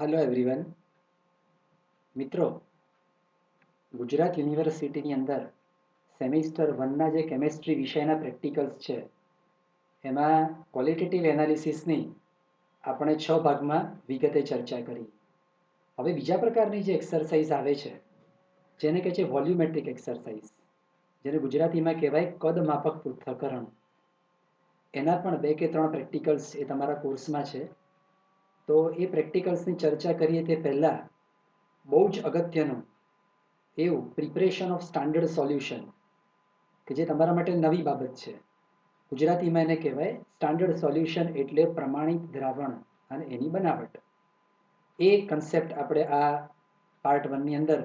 Hello everyone મિત્રો, ગુજરાત યુનિવર્સિટીની અંદર સેમિસ્ટર વનના જે કેમેસ્ટ્રી વિષયના પ્રેક્ટિકલ્સ છે, એમાં ક્વોલિટેટિવ એનાલિસિસની આપણે છ ભાગમાં વિગતે ચર્ચા કરી. હવે બીજા પ્રકારની જે એક્સરસાઇઝ આવે છે, જેને કહે છે વોલ્યુમેટ્રિક એક્સરસાઇઝ જેને ગુજરાતીમાં કહેવાય કદ માપક પૃથ્થકરણ. એના પણ બે કે ત્રણ પ્રેક્ટિકલ્સ એ તમારા કોર્સમાં છે. તો એ પ્રેક્ટિકલ્સની ચર્ચા કરીએ તે પહેલાં બહુ જ અગત્યનું એવું પ્રિપરેશન ઓફ સ્ટાન્ડર્ડ સોલ્યુશન કે જે તમારા માટે નવી બાબત છે. ગુજરાતીમાં એને કહેવાય સ્ટાન્ડર્ડ સોલ્યુશન એટલે પ્રમાણિત દ્રાવણ અને એની બનાવટ. એ કન્સેપ્ટ આપણે આ પાર્ટ વનની અંદર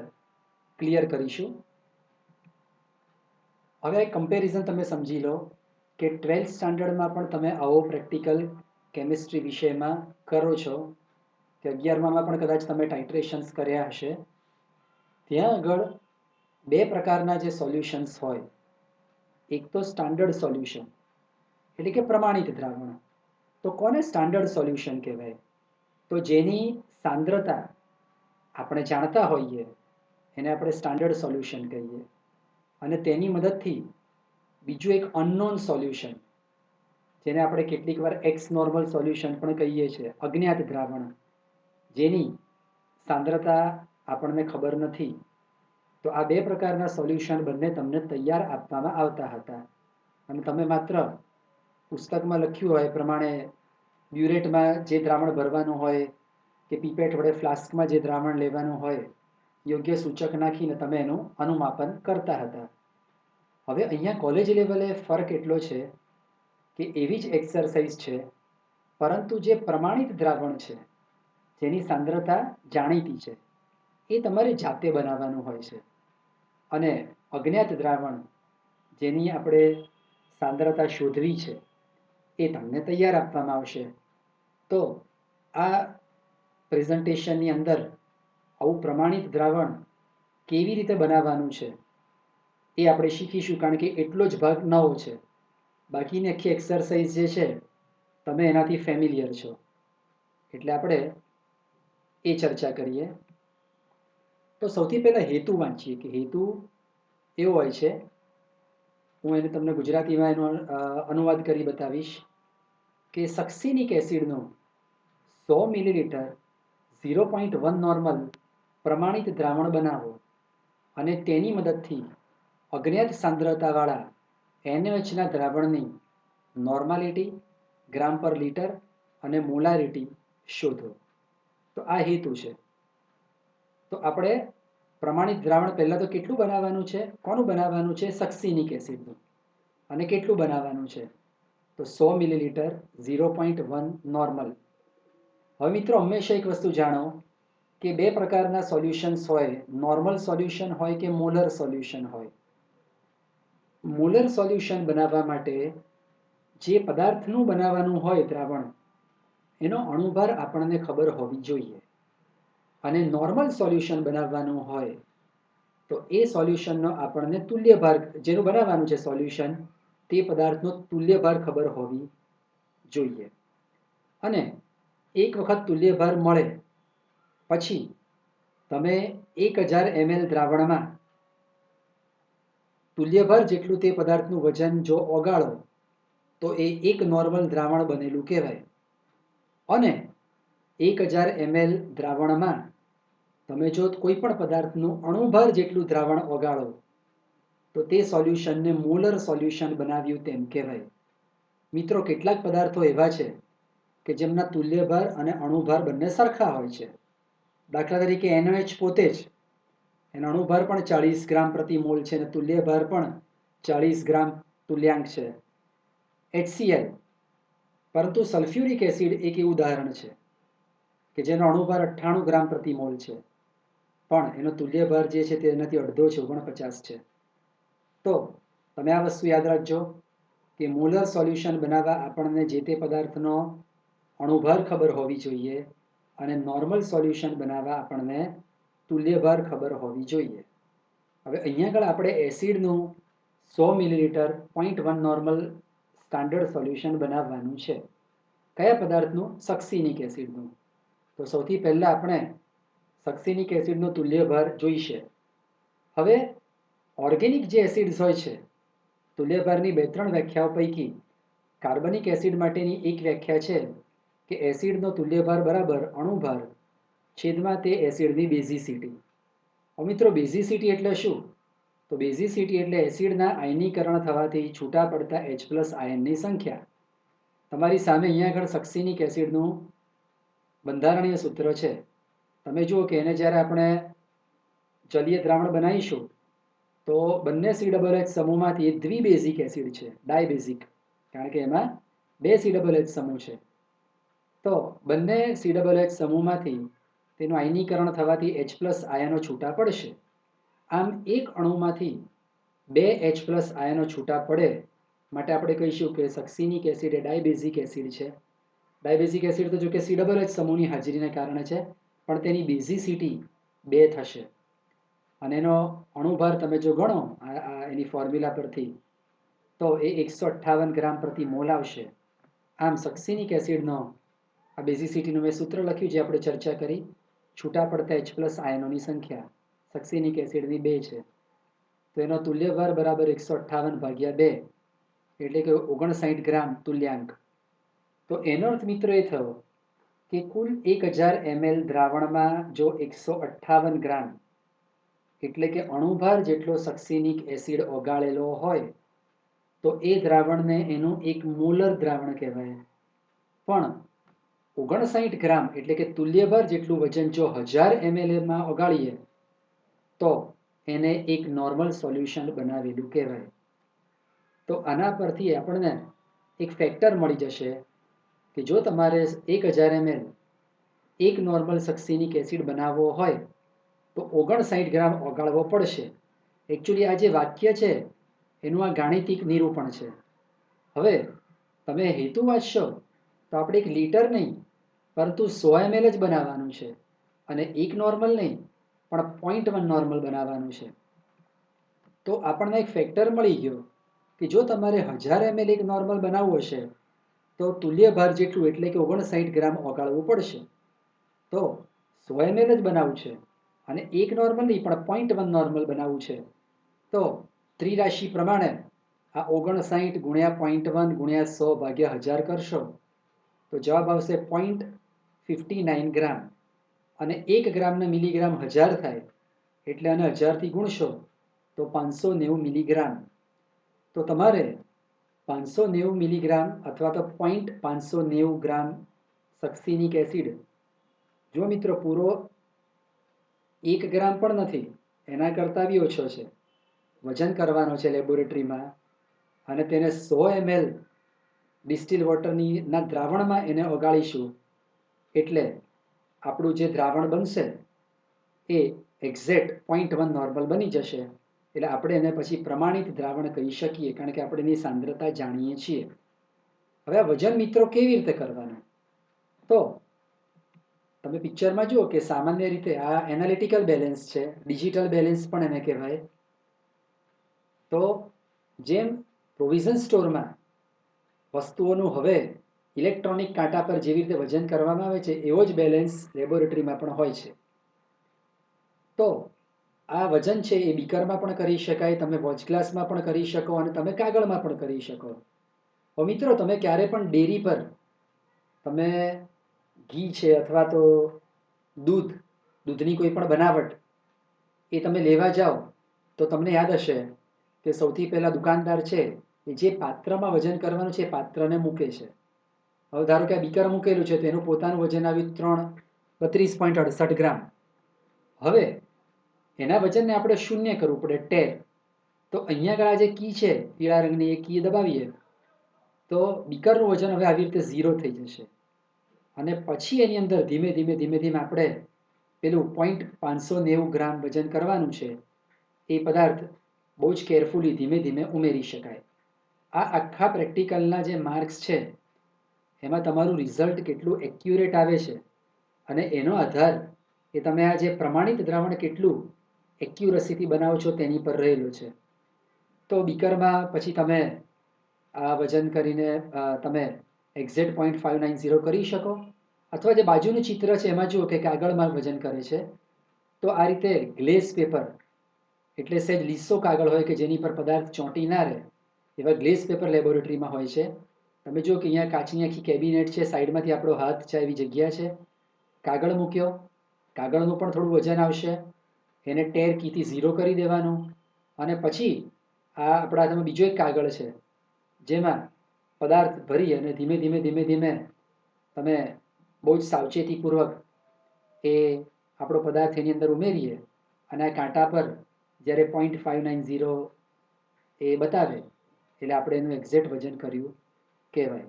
ક્લિયર કરીશું. હવે કમ્પેરિઝન તમે સમજી લો કે ટ્વેલ્થ સ્ટાન્ડર્ડમાં પણ તમે આવો પ્રેક્ટિકલ કેમિસ્ટ્રી વિષયમાં કરો છો, કે અગિયારમાં પણ કદાચ તમે ટાઇટ્રેશન્સ કર્યા હશે. ત્યાં આગળ બે પ્રકારના જે સોલ્યુશન્સ હોય, એક તો સ્ટાન્ડર્ડ સોલ્યુશન એટલે કે પ્રમાણિત દ્રાવણ. તો કોને સ્ટાન્ડર્ડ સોલ્યુશન કહેવાય? તો જેની સાંદ્રતા આપણે જાણતા હોઈએ, એને આપણે સ્ટાન્ડર્ડ સોલ્યુશન કહીએ. અને તેની મદદથી બીજું એક અનનોન સોલ્યુશન જેને આપણે કેટલીક વાર એક્સ નોર્મલ સોલ્યુશન પણ કહીએ છીએ, અજ્ઞાત દ્રાવણ. જેની સાંદ્રતા આપણને ખબર નથી. તો આ બે પ્રકારના સોલ્યુશન બંને તમને તૈયાર આપવામાં આવતા હતા. અને તમે માત્ર પુસ્તકમાં લખ્યું હોય પ્રમાણે બ્યુરેટમાં જે દ્રાવણ ભરવાનું હોય કે પીપેટ વડે ફ્લાસ્કમાં જે દ્રાવણ લેવાનું હોય, યોગ્ય સૂચક નાખીને તમે એનું અનુમાપન કરતા હતા. હવે અહીંયા કોલેજ લેવલે ફરક એટલો છે કે એવી જ એક્સરસાઇઝ છે, પરંતુ જે પ્રમાણિત દ્રાવણ છે, જેની સાંદ્રતા જાણીતી છે, એ તમારે જાતે બનાવવાનું હોય છે. અને અજ્ઞાત દ્રાવણ, જેની આપણે સાંદ્રતા શોધવી છે, એ તમને તૈયાર આપવામાં આવશે. તો આ પ્રેઝન્ટેશનની અંદર આવું પ્રમાણિત દ્રાવણ કેવી રીતે બનાવવાનું છે, એ આપણે શીખીશું, કારણ કે એટલો જ ભાગ નવો છે. બાકીની આખી એક્સરસાઇઝ જે છે, તમે એનાથી ફેમિલિયર છો. એટલે આપણે એ ચર્ચા કરીએ. તો સૌથી પહેલાં હેતુ વાંચીએ કે હેતુ એવો હોય છે, હું એને તમને ગુજરાતીમાં એનો અનુવાદ કરી બતાવીશ કે સક્સિનિક એસિડનો સો millilitre zero point one normal પ્રમાણિત દ્રાવણ બનાવો અને તેની મદદથી અજ્ઞાત સાંદ્રતાવાળા એનએચના દ્રાવણની નોર્માલિટી ગ્રામ પર લીટર અને મોલારિટી શોધો. તો આ હેતુ છે. તો આપણે પ્રમાણિત દ્રાવણ પહેલાં તો કેટલું બનાવવાનું છે? કોનું બનાવવાનું છે? સક્સિનિક એસિડનું. અને કેટલું બનાવવાનું છે? તો સો millilitre zero point one normal હવે મિત્રો હંમેશા એક વસ્તુ જાણો કે બે પ્રકારના સોલ્યુશન્સ હોય. નોર્મલ સોલ્યુશન હોય કે મોલર સોલ્યુશન હોય. મોલર સોલ્યુશન બનાવવા માટે જે પદાર્થનું બનાવવાનું હોય દ્રાવણ, એનો અણુભાર આપણને ખબર હોવી જોઈએ. અને નોર્મલ સોલ્યુશન બનાવવાનું હોય, તો એ સોલ્યુશનનો આપણને તુલ્યભાર, જેનું બનાવવાનું છે સોલ્યુશન, તે પદાર્થનો તુલ્યભાર ખબર હોવી જોઈએ. અને એક વખત તુલ્યભાર મળે, પછી તમે એક હજાર એમએલ દ્રાવણમાં તુલ્યભાર જેટલું તે પદાર્થનું વજન જો ઓગાળો, તો એ એક નોર્મલ દ્રાવણ બનેલું કહેવાય. અને એક હજાર એમએલ દ્રાવણમાં તમે જો કોઈ પણ પદાર્થનું અણુભાર જેટલું દ્રાવણ ઓગાળો, તો તે સોલ્યુશનને મોલર સોલ્યુશન બનાવ્યું તેમ કહેવાય. મિત્રો, કેટલાક પદાર્થો એવા છે કે જેમના તુલ્યભાર અને અણુભાર બંને સરખા હોય છે. દાખલા તરીકે એનઓએચ પોતે જ એનો અણુભાર પણ ચાળીસ ગ્રામ પ્રતિ મોલ છે અને તુલ્યભાર પણ ચાળીસ ગ્રામ તુલ્યાંક છે. એચસીએલ પરંતુ સલ્ફ્યુરિક એસિડ એક એવું ઉદાહરણ છે કે જેનો અણુભાર અઠ્ઠાણું ગ્રામ પ્રતિ મોલ છે. પણ એનો તુલ્યભાર જે છે તેનાથી અડધો છે, ઓગણપચાસ છે. તો તમે આ વસ્તુ યાદ રાખજો કે મોલર સોલ્યુશન બનાવવા આપણને જે તે પદાર્થનો અણુભાર ખબર હોવી જોઈએ અને નોર્મલ સોલ્યુશન બનાવવા આપણને તુલ્યભાર ખબર હોવી જોઈએ. હવે અહીંયા આગળ આપણે એસિડનું સો millilitre point one normal standard solution બનાવવાનું છે. કયા પદાર્થનું? સક્સિનિક એસિડનું. તો સૌથી પહેલાં આપણે સક્સિનિક એસિડનો તુલ્યભાર જોઈશે. હવે ઓર્ગેનિક જે એસિડ્સ હોય છે, તુલ્યભારની બે ત્રણ વ્યાખ્યાઓ પૈકી કાર્બનિક એસિડ માટેની એક વ્યાખ્યા છે કે એસિડનો તુલ્યભાર બરાબર અણુભાર છેદમાં તે એસિડની બેઝિસિટી હવે મિત્રો બેઝિસિટી એટલે શું? તો બેઝિસિટી એટલે એસિડના આયનીકરણ થવાથી છૂટા પડતા એચ પ્લસ આયનની સંખ્યા. તમારી સામે અહીંયા આગળ સક્સિનિક એસિડનું બંધારણીય સૂત્ર છે. તમે જુઓ કે એને જ્યારે આપણે જલીય દ્રાવણ બનાવીશું, તો બંને સી ડબલ એચ સમૂહમાંથી દ્વિબેઝિક એસિડ છે, ડાયબેઝિક. કારણ કે એમાં બે સી ડબલ એચ સમૂહ છે. તો બંને સી ડબલ એચ સમૂહમાંથી તેનું આયનીકરણ થવાથી એચ પ્લસ આયનો છૂટા પડશે. આમ એક અણુમાંથી બે એચ પ્લસ આયનો છૂટા પડે માટે આપણે કહીશું કે સક્સિનિક એસિડ એ ડાયબેઝિક એસિડ છે. ડાયબેઝિક એસિડ તો જો કે સી ડબલ એચ સમૂહની હાજરીને કારણે છે, પણ તેની બેઝિસિટી બે થશે. અને એનો અણુભાર તમે જો ગણો એની ફોર્મ્યુલા પરથી, તો એ એકસો અઠ્ઠાવન ગ્રામ પ્રતિ મોલ આવશે. આમ સક્સિનિક એસિડનો આ બેઝિસિટીનું મેં સૂત્ર લખ્યું જે આપણે ચર્ચા કરી. છૂટા પડતા એચ પ્લસ આયનોની સંખ્યા સક્સિનિક એસિડની બે છે. તો એનો તુલ્યભાર બરાબર એકસો અઠ્ઠાવન ભાગ્યા બે, એટલે કે ઓગણસાઠ ગ્રામ તુલ્યાંક. તો એનો અર્થ મિત્રો એ થયો કે કુલ એક હજાર એમએલ દ્રાવણમાં જો એકસો અઠ્ઠાવન ગ્રામ, એટલે કે અણુભાર જેટલો સક્સિનિક એસિડ ઓગાળેલો હોય, તો એ દ્રાવણને એનું એક મોલર દ્રાવણ કહેવાય. પણ ઓગણસાઠ ગ્રામ એટલે કે તુલ્યભાર જેટલું વજન જો હજાર એમએલએમાં ઓગાળીએ, તો એને એક નોર્મલ સોલ્યુશન બનાવેલું કહેવાય. તો આના પરથી આપણને એક ફેક્ટર મળી જશે કે જો તમારે એક હજાર એમએલ એક નોર્મલ સક્સિનિક એસિડ બનાવવો હોય, તો ઓગણસાઠ ગ્રામ ઓગાળવો પડશે. એકચ્યુઅલી આ જે વાક્ય છે, એનું આ ગાણિતિક નિરૂપણ છે. હવે તમે હેતુ વાંચશો તો આપણે એક લીટર નહીં, પરંતુ સો એમએલ જ બનાવવાનું છે. અને એક નોર્મલ નહીં, પણ પોઈન્ટ વન નોર્મલ બનાવવાનું છે. તો આપણને એક ફેક્ટર મળી ગયો કે જો તમારે હજાર એમએલ એક નોર્મલ બનાવવો હશે તો તુલ્ય ભાર જેટલું એટલે કે ઓગણસાઠ ગ્રામ ઓગાળવું પડશે. તો સો એમએલ જ બનાવવું છે અને એક નોર્મલ નહીં, પણ પોઈન્ટ વન નોર્મલ બનાવવું છે. તો ત્રિરાશિ પ્રમાણે આ ઓગણસાઠ ગુણ્યા પોઈન્ટ વન ગુણ્યા સો ભાગ્યા હજાર કરશો. તો જવાબ આવશે પોઈન્ટ ફિફ્ટી નાઇન ગ્રામ અને એક ગ્રામના મિલીગ્રામ હજાર થાય, એટલે આને હજારથી ગુણશો, તો પાંચસો નેવું મિલીગ્રામ. તો તમારે પાંચસો નેવું મિલીગ્રામ અથવા તો પોઈન્ટ પાંચસો નેવું ગ્રામ સક્સિનિક એસિડ. જો મિત્રો પૂરો એક ગ્રામ પણ નથી, એના કરતાં બી ઓછો છે. વજન કરવાનો છે લેબોરેટરીમાં અને તેને સો એમએલ ડિસ્ટિલ વોટરની ના દ્રાવણમાં એને ઓગાળીશું. એટલે આપણું જે દ્રાવણ બનશે, એ એક્ઝેક્ટ પોઈન્ટ વન નોર્મલ બની જશે. એટલે આપણે એને પછી પ્રમાણિત દ્રાવણ કહી શકીએ, કારણ કે આપણે એની સાંદ્રતા જાણીએ છીએ. હવે આ વજન મિત્રો કેવી રીતે કરવાનું? તો તમે પિક્ચરમાં જુઓ કે સામાન્ય રીતે આ એનાલિટિકલ બેલેન્સ છે ડિજિટલ બેલેન્સ પણ એને કહેવાય. તો જેમ પ્રોવિઝન સ્ટોરમાં વસ્તુઓનું હવે ઇલેક્ટ્રોનિક કાંટા પર જેવી રીતે વજન કરવામાં આવે છે, એવો જ બેલેન્સ લેબોરેટરીમાં પણ હોય છે. તો આ વજન છે એ બીકરમાં પણ કરી શકાય, તમે વોચ ગ્લાસમાં પણ કરી શકો અને તમે કાગળમાં પણ કરી શકો. હવે મિત્રો, તમે ક્યારે પણ ડેરી પર તમે ઘી છે અથવા તો દૂધ, દૂધની કોઈ પણ બનાવટ એ તમે લેવા જાઓ, તો તમને યાદ હશે કે સૌથી પહેલાં દુકાનદાર છે એ જે પાત્રમાં વજન કરવાનું છે એ પાત્રને મૂકે છે. હવે ધારો કે આ બીકર મૂકેલું છે તો એનું પોતાનું વજન આવ્યું ત્રણ બત્રીસ પોઈન્ટ અડસઠ ગ્રામ. હવે એના વજનને આપણે શૂન્ય કરવું પડે ટેર. તો અહીંયા આગળ જે કી છે, પીળા રંગની એ કી દબાવીએ, તો બીકરનું વજન હવે આવી રીતે ઝીરો થઈ જશે. અને પછી એની અંદર ધીમે ધીમે ધીમે ધીમે આપણે પેલું પોઈન્ટ પાંચસો નેવું ગ્રામ વજન કરવાનું છે. એ પદાર્થ બહુ જ કેરફુલી ધીમે ધીમે ઉમેરી શકાય. આ આખા પ્રેક્ટિકલના જે માર્ક્સ છે, એમાં તમારું રિઝલ્ટ કેટલું એક્યુરેટ આવે છે અને એનો આધાર એ તમે આ જે પ્રમાણિત દ્રાવણ કેટલું એક્યુરસીથી બનાવો છો તેની પર રહેલું છે. તો બીકરમાં પછી તમે આ વજન કરીને તમે exact point five nine zero કરી શકો. અથવા જે બાજુનું ચિત્ર છે એમાં જુઓ કે કાગળમાં વજન કરે છે. તો આ રીતે ગ્લેસ પેપર, એટલે સહેજ લીસો કાગળ હોય કે જેની પર પદાર્થ ચોંટી ના રહે એવા ગ્લેસ પેપર લેબોરેટરીમાં હોય છે. તમે જુઓ કે અહીંયા કાચની આખી કેબિનેટ છે સાઈડમાંથી આપણો હાથ છે એવી જગ્યા છે. કાગળ મૂક્યો. કાગળનું પણ થોડું વજન આવશે. એને ટેર કીથી ઝીરો કરી દેવાનું. અને પછી આ આપણા હાથમાં બીજો એક કાગળ છે, જેમાં પદાર્થ ભરી અને ધીમે ધીમે ધીમે ધીમે તમે બહુ જ સાવચેતીપૂર્વક એ આપણો પદાર્થ એની અંદર ઉમેરીએ અને આ કાંટા પર જ્યારે પોઈન્ટ ફાઇવ નાઇન ઝીરો એ બતાવે એટલે આપણે એનું એક્ઝેક્ટ વજન કર્યું કહેવાય.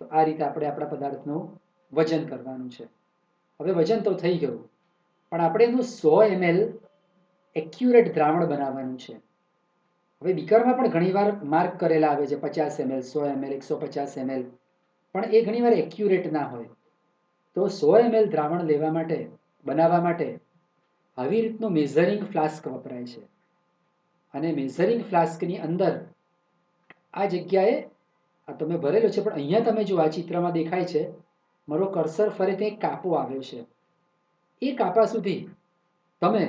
તો આ રીતે આપણે આપણા પદાર્થનું વજન કરવાનું છે. હવે વજન તો થઈ ગયું, પણ આપણે એનું સો એમએલ એક્યુરેટ દ્રાવણ બનાવવાનું છે. હવે બીકરમાં પણ ઘણીવાર માર્ક કરેલા આવે છે પચાસ એમએલ સો એમએલ એકસો પચાસ એમએલ પણ એ ઘણીવાર એક્યુરેટ ના હોય. તો સો એમએલ દ્રાવણ લેવા માટે, બનાવવા માટે આવી રીતનું મેઝરિંગ ફ્લાસ્ક વપરાય છે. અને મેઝરિંગ ફ્લાસ્કની અંદર આ જગ્યાએ આ તમે ભરેલો છે, પણ અહીંયા તમે જો આ ચિત્રમાં દેખાય છે, મારો કર્સર ફરે ત્યાં એક કાપો આવ્યો છે. એ કાપા સુધી તમે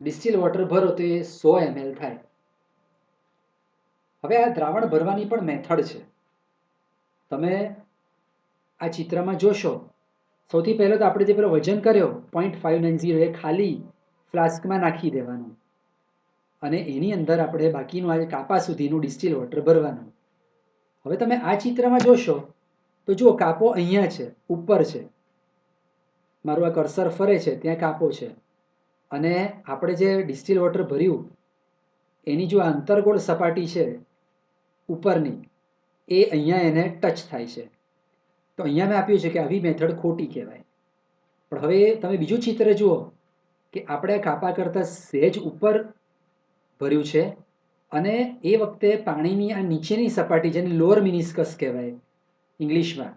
ડિસ્ટિલ વોટર ભરો તો એ સો એમએલ થાય. હવે આ દ્રાવણ ભરવાની પણ મેથડ છે. તમે આ ચિત્રમાં જોશો, સૌથી પહેલાં તો આપણે જે પેલો વજન કર્યો પોઈન્ટ ફાઇવ નાઇન ઝીરો એ ખાલી ફ્લાસ્કમાં નાખી દેવાનું. અને એની અંદર આપણે બાકીનું આજે કાપા સુધીનું ડિસ્ટિલ વોટર ભરવાનું. હવે તમે આ ચિત્રમાં જોશો, તો જુઓ કાપો અહીંયા છે, ઉપર છે. મારું આ કર્સર ફરે છે, ત્યાં કાપો છે. અને આપણે જે ડિસ્ટિલ વોટર ભર્યું, એની જો અંતર્ગોળ સપાટી છે, ઉપરની, એ અહીંયા એને ટચ થાય છે. તો અહીંયા મેં આપ્યું છે કે આવી મેથડ ખોટી કહેવાય. પણ હવે તમે બીજું ચિત્ર જુઓ, કે આપણે કાપા કરતાં સહેજ ઉપર ભર્યું છે. અને એ વખતે પાણીની આ નીચેની સપાટી જેને લોઅર મિનિસ્કસ કહેવાય ઇંગ્લિશમાં,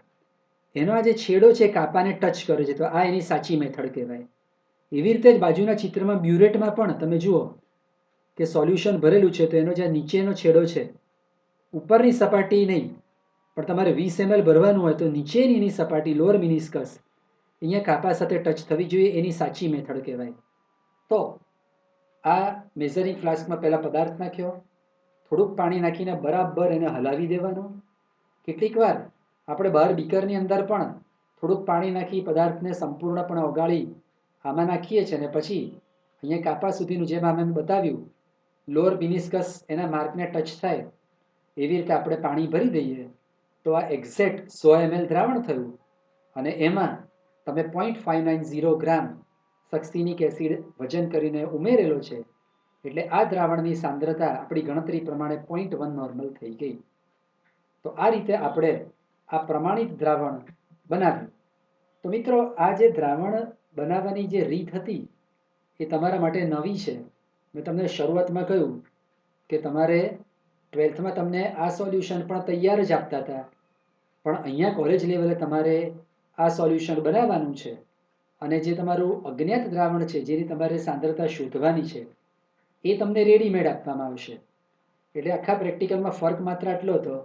એનો આ જે છેડો છે કાપાને ટચ કરે છે, તો આ એની સાચી મેથડ કહેવાય. એવી રીતે જ બાજુના ચિત્રમાં બ્યુરેટમાં પણ તમે જુઓ કે સોલ્યુશન ભરેલું છે, તો એનો જે નીચેનો છેડો છે, ઉપરની સપાટી નહીં, પણ તમારે વીસ એમએલ ભરવાનું હોય તો નીચેની એની સપાટી લોઅર મિનિસ્કસ, અહીંયા કાપા સાથે ટચ થવી જોઈએ એની સાચી મેથડ કહેવાય. તો આ મેઝરિંગ ફ્લાસ્કમાં પહેલાં પદાર્થ નાખ્યો, થોડુંક પાણી નાખીને બરાબર એને હલાવી દેવાનું. કેટલીક વાર આપણે બહાર બીકરની અંદર પણ થોડુંક પાણી નાખી પદાર્થને સંપૂર્ણપણે ઓગાળી આમાં નાખીએ છીએ અને પછી અહીંયા કાપા સુધીનું જેમ આમ બતાવ્યું લોઅર બિનિસ્કસ એના માર્કને ટચ થાય એવી રીતે આપણે પાણી ભરી દઈએ તો આ એક્ઝેક્ટ સો એમએલ દ્રાવણ થયું. અને એમાં તમે point five nine zero gram succinic acid વજન કરીને ઉમેરેલો છે, એટલે આ દ્રાવણની સાંદ્રતા આપણી ગણતરી પ્રમાણે પોઈન્ટ વન નોર્મલ થઈ ગઈ. તો આ રીતે આપણે આ પ્રમાણિત દ્રાવણ બનાવ્યું. તો મિત્રો, આ જે દ્રાવણ બનાવવાની જે રીત હતી, એ તમારા માટે નવી છે. મેં તમને શરૂઆતમાં કહ્યું કે તમારે ટ્વેલ્થમાં તમને આ સોલ્યુશન પણ તૈયાર જ આપતા હતા. પણ અહીંયા કોલેજ લેવલે તમારે આ સોલ્યુશન બનાવવાનું છે. અને જે તમારું અજ્ઞાત દ્રાવણ છે, જેની તમારે સાંદ્રતા શોધવાની છે, એ તમને રેડીમેડ આપવામાં આવશે. એટલે આખા પ્રેક્ટિકલમાં ફરક માત્ર આટલો હતો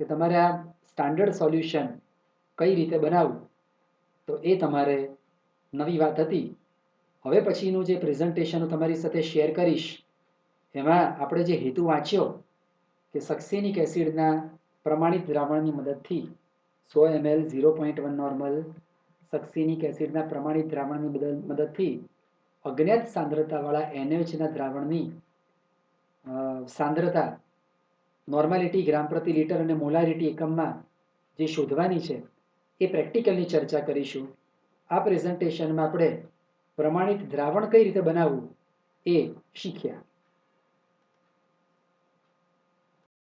કે તમારે આ સ્ટાન્ડર્ડ સોલ્યુશન કઈ રીતે બનાવવું, તો એ તમારે નવી વાત હતી. હવે પછીનું જે પ્રેઝન્ટેશન હું તમારી સાથે શેર કરીશ, એમાં આપણે જે હેતુ વાંચ્યો કે સક્સેનિક એસિડના પ્રમાણિત દ્રાવણની મદદથી સો ML zero point one normal succinic એસિડના પ્રમાણિત દ્રાવણની મદદથી અજ્ઞાત સાંદ્રતાવાળા એનએચના દ્રાવણની સાંદ્રતા નોર્માલિટી ગ્રામ પ્રતિ લીટર અને મોલારિટી એકમમાં જે શોધવાની છે, એ પ્રેક્ટિકલની ચર્ચા કરીશું. આ પ્રેઝન્ટેશનમાં આપણે પ્રમાણિત દ્રાવણ કઈ રીતે બનાવવું એ શીખ્યા.